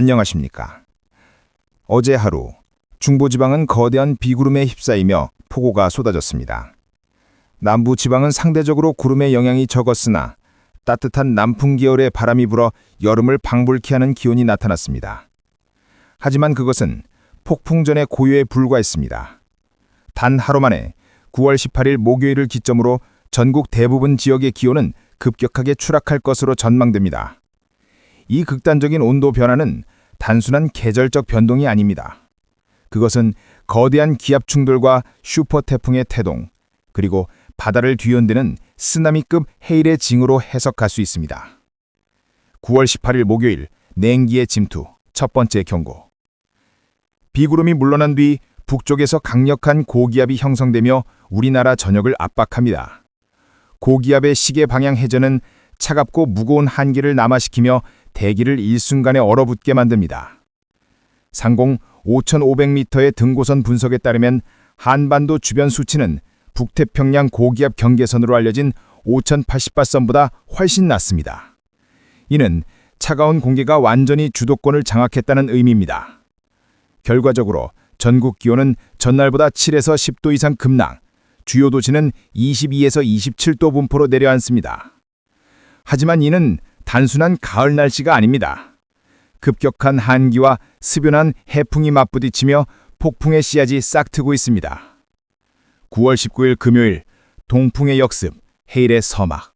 안녕하십니까. 어제 하루 중부지방은 거대한 비구름에 휩싸이며 폭우가 쏟아졌습니다. 남부 지방은 상대적으로 구름의 영향이 적었으나 따뜻한 남풍 계열의 바람이 불어 여름을 방불케 하는 기온이 나타났습니다. 하지만 그것은 폭풍 전의 고요에 불과했습니다. 단 하루 만에 9월 18일 목요일을 기점으로 전국 대부분 지역의 기온은 급격하게 추락할 것으로 전망됩니다. 이 극단적인 온도 변화는 단순한 계절적 변동이 아닙니다. 그것은 거대한 기압 충돌과 슈퍼 태풍의 태동, 그리고 바다를 뒤흔드는 쓰나미급 해일의 징후로 해석할 수 있습니다. 9월 18일 목요일 냉기의 침투 첫 번째 경고. 비구름이 물러난 뒤 북쪽에서 강력한 고기압이 형성되며 우리나라 전역을 압박합니다. 고기압의 시계 방향 해저는 차갑고 무거운 한기를 남하시키며 대기를 일순간에 얼어붙게 만듭니다. 상공 5,500m의 등고선 분석에 따르면 한반도 주변 수치는 북태평양 고기압 경계선으로 알려진 5,080바선보다 훨씬 낮습니다. 이는 차가운 공기가 완전히 주도권을 장악했다는 의미입니다. 결과적으로 전국 기온은 전날보다 7에서 10도 이상 급락, 주요 도시는 22에서 27도 분포로 내려앉습니다. 하지만 이는 단순한 가을 날씨가 아닙니다. 급격한 한기와 습연한 해풍이 맞부딪히며 폭풍의 씨앗이 싹 트고 있습니다. 9월 19일 금요일 동풍의 역습, 해일의 서막.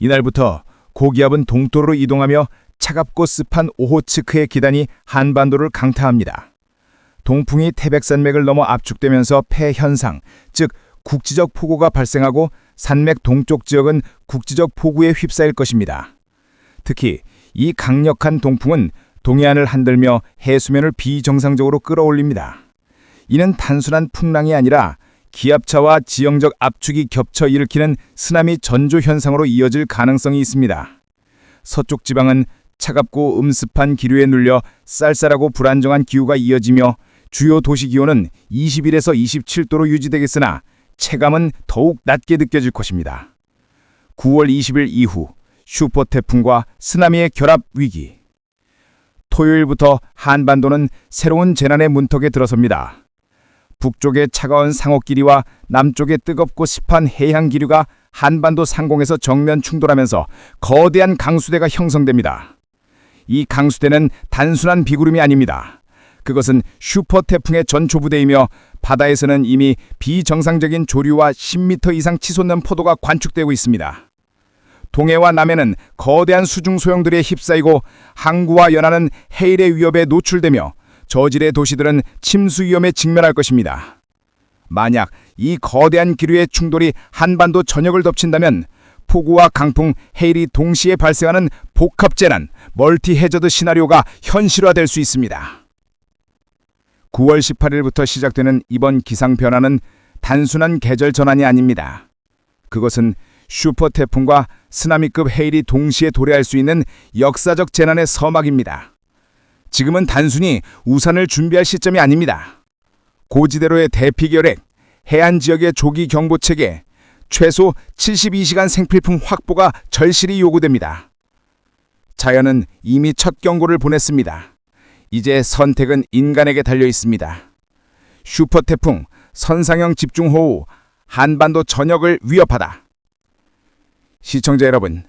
이날부터 고기압은 동토로 이동하며 차갑고 습한 오호츠크의 기단이 한반도를 강타합니다. 동풍이 태백산맥을 넘어 압축되면서 폐현상, 즉 국지적 폭우가 발생하고 산맥 동쪽 지역은 국지적 폭우에 휩싸일 것입니다. 특히 이 강력한 동풍은 동해안을 흔들며 해수면을 비정상적으로 끌어올립니다. 이는 단순한 풍랑이 아니라 기압차와 지형적 압축이 겹쳐 일으키는 쓰나미 전조 현상으로 이어질 가능성이 있습니다. 서쪽 지방은 차갑고 음습한 기류에 눌려 쌀쌀하고 불안정한 기후가 이어지며 주요 도시 기온은 21에서 27도로 유지되겠으나 체감은 더욱 낮게 느껴질 것입니다. 9월 20일 이후 슈퍼 태풍과 쓰나미의 결합 위기. 토요일부터 한반도는 새로운 재난의 문턱에 들어섭니다. 북쪽의 차가운 상호끼리와 남쪽의 뜨겁고 습한 해양 기류가 한반도 상공에서 정면 충돌하면서 거대한 강수대가 형성됩니다. 이 강수대는 단순한 비구름이 아닙니다. 그것은 슈퍼 태풍의 전초부대이며 바다에서는 이미 비정상적인 조류와 10m 이상 치솟는 포도가 관측되고 있습니다. 동해와 남해는 거대한 수중 소형들에 휩싸이고 항구와 연안은 해일의 위협에 노출되며 저질의 도시들은 침수 위험에 직면할 것입니다. 만약 이 거대한 기류의 충돌이 한반도 전역을 덮친다면 폭우와 강풍, 해일이 동시에 발생하는 복합 재난, 멀티 해저드 시나리오가 현실화될 수 있습니다. 9월 18일부터 시작되는 이번 기상 변화는 단순한 계절 전환이 아닙니다. 그것은 슈퍼 태풍과 쓰나미급 해일이 동시에 도래할 수 있는 역사적 재난의 서막입니다. 지금은 단순히 우산을 준비할 시점이 아닙니다. 고지대로의 대피 계획, 해안 지역의 조기 경보 체계, 최소 72시간 생필품 확보가 절실히 요구됩니다. 자연은 이미 첫 경고를 보냈습니다. 이제 선택은 인간에게 달려 있습니다. 슈퍼 태풍, 선상형 집중호우, 한반도 전역을 위협하다. 시청자 여러분,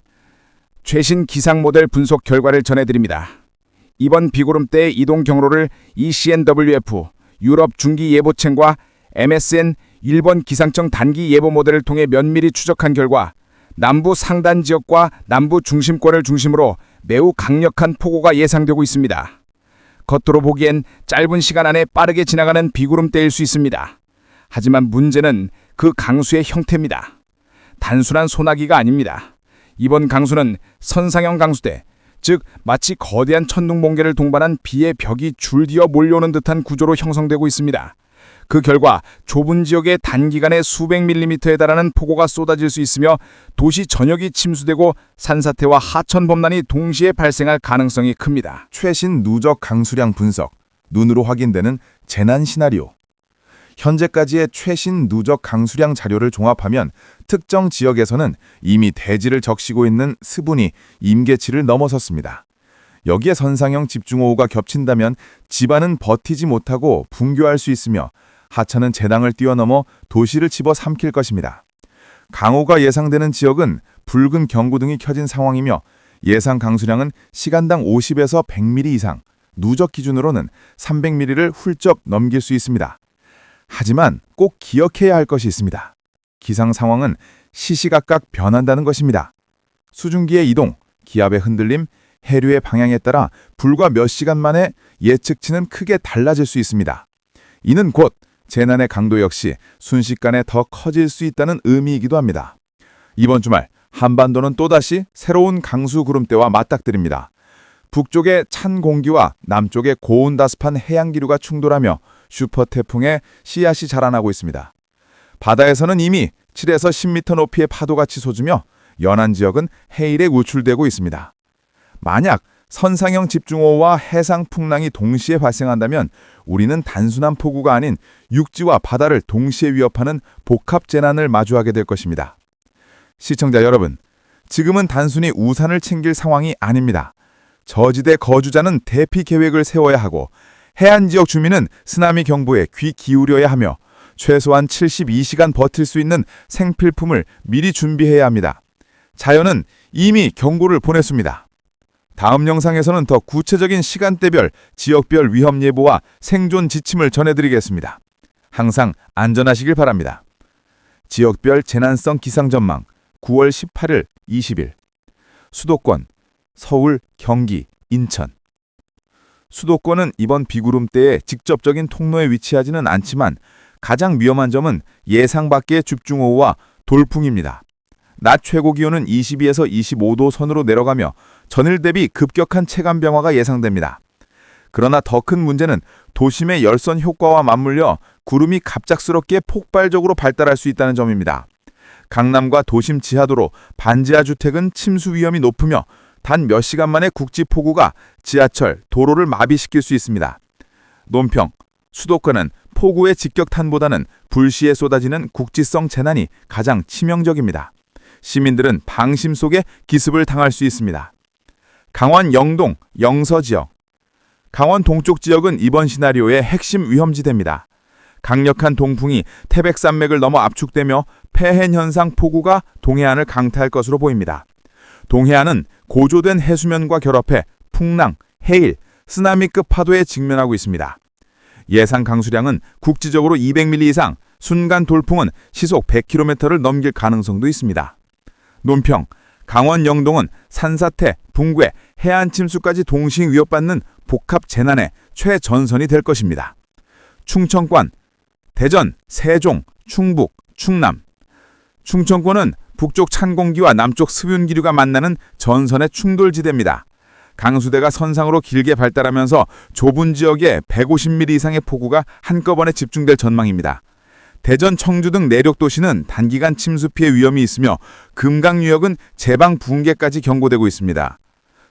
최신 기상 모델 분석 결과를 전해드립니다. 이번 비구름 때의 이동 경로를 ECNWF, 유럽 중기 예보책과 MSN, 일본 기상청 단기 예보 모델을 통해 면밀히 추적한 결과 남부 상단 지역과 남부 중심권을 중심으로 매우 강력한 폭우가 예상되고 있습니다. 겉으로 보기엔 짧은 시간 안에 빠르게 지나가는 비구름대일 수 있습니다. 하지만 문제는 그 강수의 형태입니다. 단순한 소나기가 아닙니다. 이번 강수는 선상형 강수대, 즉 마치 거대한 천둥 번개를 동반한 비의 벽이 줄디어 몰려오는 듯한 구조로 형성되고 있습니다. 그 결과 좁은 지역에 단기간에 수백 밀리미터에 달하는 폭우가 쏟아질 수 있으며 도시 전역이 침수되고 산사태와 하천 범람이 동시에 발생할 가능성이 큽니다. 최신 누적 강수량 분석, 눈으로 확인되는 재난 시나리오. 현재까지의 최신 누적 강수량 자료를 종합하면 특정 지역에서는 이미 대지를 적시고 있는 수분이 임계치를 넘어섰습니다. 여기에 선상형 집중호우가 겹친다면 집안은 버티지 못하고 붕괴할 수 있으며 하천은 재당을 뛰어넘어 도시를 집어 삼킬 것입니다. 강호가 예상되는 지역은 붉은 경고등이 켜진 상황이며 예상 강수량은 시간당 50에서 100mm 이상, 누적 기준으로는 300mm를 훌쩍 넘길 수 있습니다. 하지만 꼭 기억해야 할 것이 있습니다. 기상 상황은 시시각각 변한다는 것입니다. 수증기의 이동, 기압의 흔들림, 해류의 방향에 따라 불과 몇 시간 만에 예측치는 크게 달라질 수 있습니다. 이는 곧 재난의 강도 역시 순식간에 더 커질 수 있다는 의미이기도 합니다. 이번 주말 한반도는 또다시 새로운 강수 구름대와 맞닥뜨립니다. 북쪽의 찬 공기와 남쪽의 고온다습한 해양 기류가 충돌하며 슈퍼 태풍의 씨앗이 자라나고 있습니다. 바다에서는 이미 7에서 10m 높이의 파도가 치솟으며 연안 지역은 해일에 우출되고 있습니다. 만약 선상형 집중호우와 해상 풍랑이 동시에 발생한다면 우리는 단순한 폭우가 아닌 육지와 바다를 동시에 위협하는 복합 재난을 마주하게 될 것입니다. 시청자 여러분, 지금은 단순히 우산을 챙길 상황이 아닙니다. 저지대 거주자는 대피 계획을 세워야 하고 해안 지역 주민은 쓰나미 경보에 귀 기울여야 하며 최소한 72시간 버틸 수 있는 생필품을 미리 준비해야 합니다. 자연은 이미 경고를 보냈습니다. 다음 영상에서는 더 구체적인 시간대별, 지역별 위험 예보와 생존 지침을 전해드리겠습니다. 항상 안전하시길 바랍니다. 지역별 재난성 기상 전망 9월 18일, 20일 수도권 서울, 경기, 인천 수도권은 이번 비구름대의 직접적인 통로에 위치하지는 않지만 가장 위험한 점은 예상 밖의 집중호우와 돌풍입니다. 낮 최고 기온은 22에서 25도 선으로 내려가며 전일 대비 급격한 체감 변화가 예상됩니다. 그러나 더 큰 문제는 도심의 열선 효과와 맞물려 구름이 갑작스럽게 폭발적으로 발달할 수 있다는 점입니다. 강남과 도심 지하도로 반지하 주택은 침수 위험이 높으며 단 몇 시간 만에 국지 폭우가 지하철, 도로를 마비시킬 수 있습니다. 논평, 수도권은 폭우의 직격탄보다는 불시에 쏟아지는 국지성 재난이 가장 치명적입니다. 시민들은 방심 속에 기습을 당할 수 있습니다. 강원 영동, 영서 지역 강원 동쪽 지역은 이번 시나리오의 핵심 위험지대입니다. 강력한 동풍이 태백산맥을 넘어 압축되며 폐해 현상 폭우가 동해안을 강타할 것으로 보입니다. 동해안은 고조된 해수면과 결합해 풍랑, 해일, 쓰나미급 파도에 직면하고 있습니다. 예상 강수량은 국지적으로 200mm 이상, 순간 돌풍은 시속 100km를 넘길 가능성도 있습니다. 논평, 강원 영동은 산사태, 붕괴, 해안 침수까지 동시 위협받는 복합 재난의 최전선이 될 것입니다. 충청권, 대전, 세종, 충북, 충남. 충청권은 북쪽 찬 공기와 남쪽 습윤 기류가 만나는 전선의 충돌지대입니다. 강수대가 선상으로 길게 발달하면서 좁은 지역에 150mm 이상의 폭우가 한꺼번에 집중될 전망입니다. 대전, 청주 등 내륙 도시는 단기간 침수 피해 위험이 있으며 금강 유역은 제방 붕괴까지 경고되고 있습니다.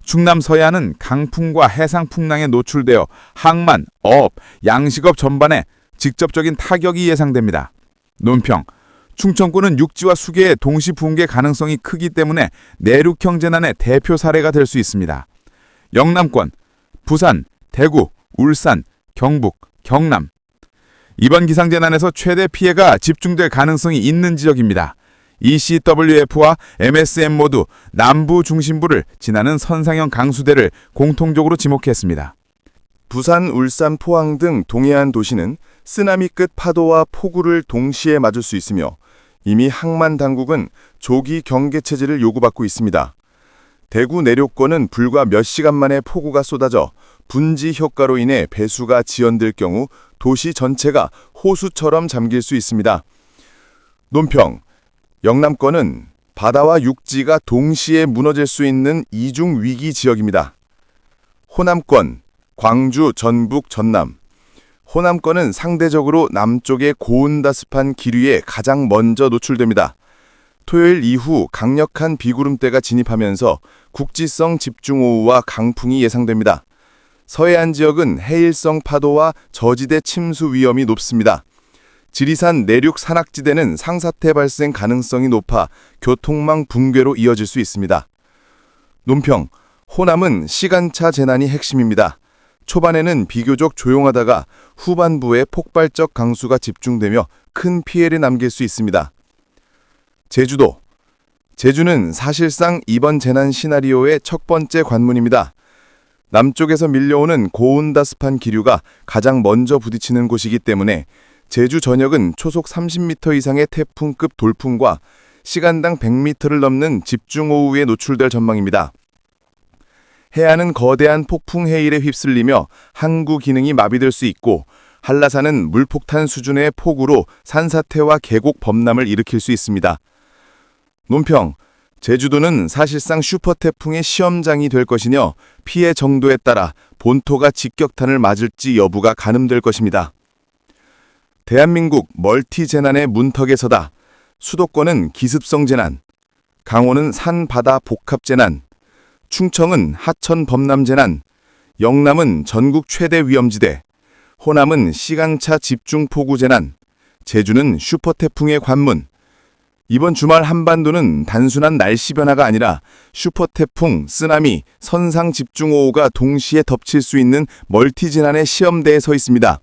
충남 서해안은 강풍과 해상 풍랑에 노출되어 항만, 어업, 양식업 전반에 직접적인 타격이 예상됩니다. 논평 충청권은 육지와 수계의 동시 붕괴 가능성이 크기 때문에 내륙형 재난의 대표 사례가 될 수 있습니다. 영남권, 부산, 대구, 울산, 경북, 경남. 이번 기상재난에서 최대 피해가 집중될 가능성이 있는 지역입니다. ECWF와 MSM 모두 남부 중심부를 지나는 선상형 강수대를 공통적으로 지목했습니다. 부산, 울산, 포항 등 동해안 도시는 쓰나미 끝 파도와 폭우를 동시에 맞을 수 있으며 이미 항만 당국은 조기 경계 체제를 요구받고 있습니다. 대구 내륙권은 불과 몇 시간 만에 폭우가 쏟아져 분지 효과로 인해 배수가 지연될 경우 도시 전체가 호수처럼 잠길 수 있습니다. 논평, 영남권은 바다와 육지가 동시에 무너질 수 있는 이중 위기 지역입니다. 호남권, 광주, 전북, 전남. 호남권은 상대적으로 남쪽의 고온다습한 기류에 가장 먼저 노출됩니다. 토요일 이후 강력한 비구름대가 진입하면서 국지성 집중호우와 강풍이 예상됩니다. 서해안 지역은 해일성 파도와 저지대 침수 위험이 높습니다. 지리산 내륙 산악지대는 상사태 발생 가능성이 높아 교통망 붕괴로 이어질 수 있습니다. 논평, 호남은 시간차 재난이 핵심입니다. 초반에는 비교적 조용하다가 후반부에 폭발적 강수가 집중되며 큰 피해를 남길 수 있습니다. 제주도. 제주는 사실상 이번 재난 시나리오의 첫 번째 관문입니다. 남쪽에서 밀려오는 고온다습한 기류가 가장 먼저 부딪히는 곳이기 때문에 제주 전역은 초속 30m 이상의 태풍급 돌풍과 시간당 100m를 넘는 집중호우에 노출될 전망입니다. 해안은 거대한 폭풍 해일에 휩쓸리며 항구 기능이 마비될 수 있고 한라산은 물폭탄 수준의 폭우로 산사태와 계곡 범람을 일으킬 수 있습니다. 논평 제주도는 사실상 슈퍼태풍의 시험장이 될 것이며 피해 정도에 따라 본토가 직격탄을 맞을지 여부가 가늠될 것입니다. 대한민국 멀티 재난의 문턱에 서다. 수도권은 기습성 재난, 강원은 산 바다 복합 재난, 충청은 하천 범람 재난, 영남은 전국 최대 위험지대, 호남은 시간차 집중 폭우 재난, 제주는 슈퍼태풍의 관문. 이번 주말 한반도는 단순한 날씨 변화가 아니라 슈퍼태풍, 쓰나미, 선상 집중호우가 동시에 덮칠 수 있는 멀티 재난의 시험대에 서 있습니다.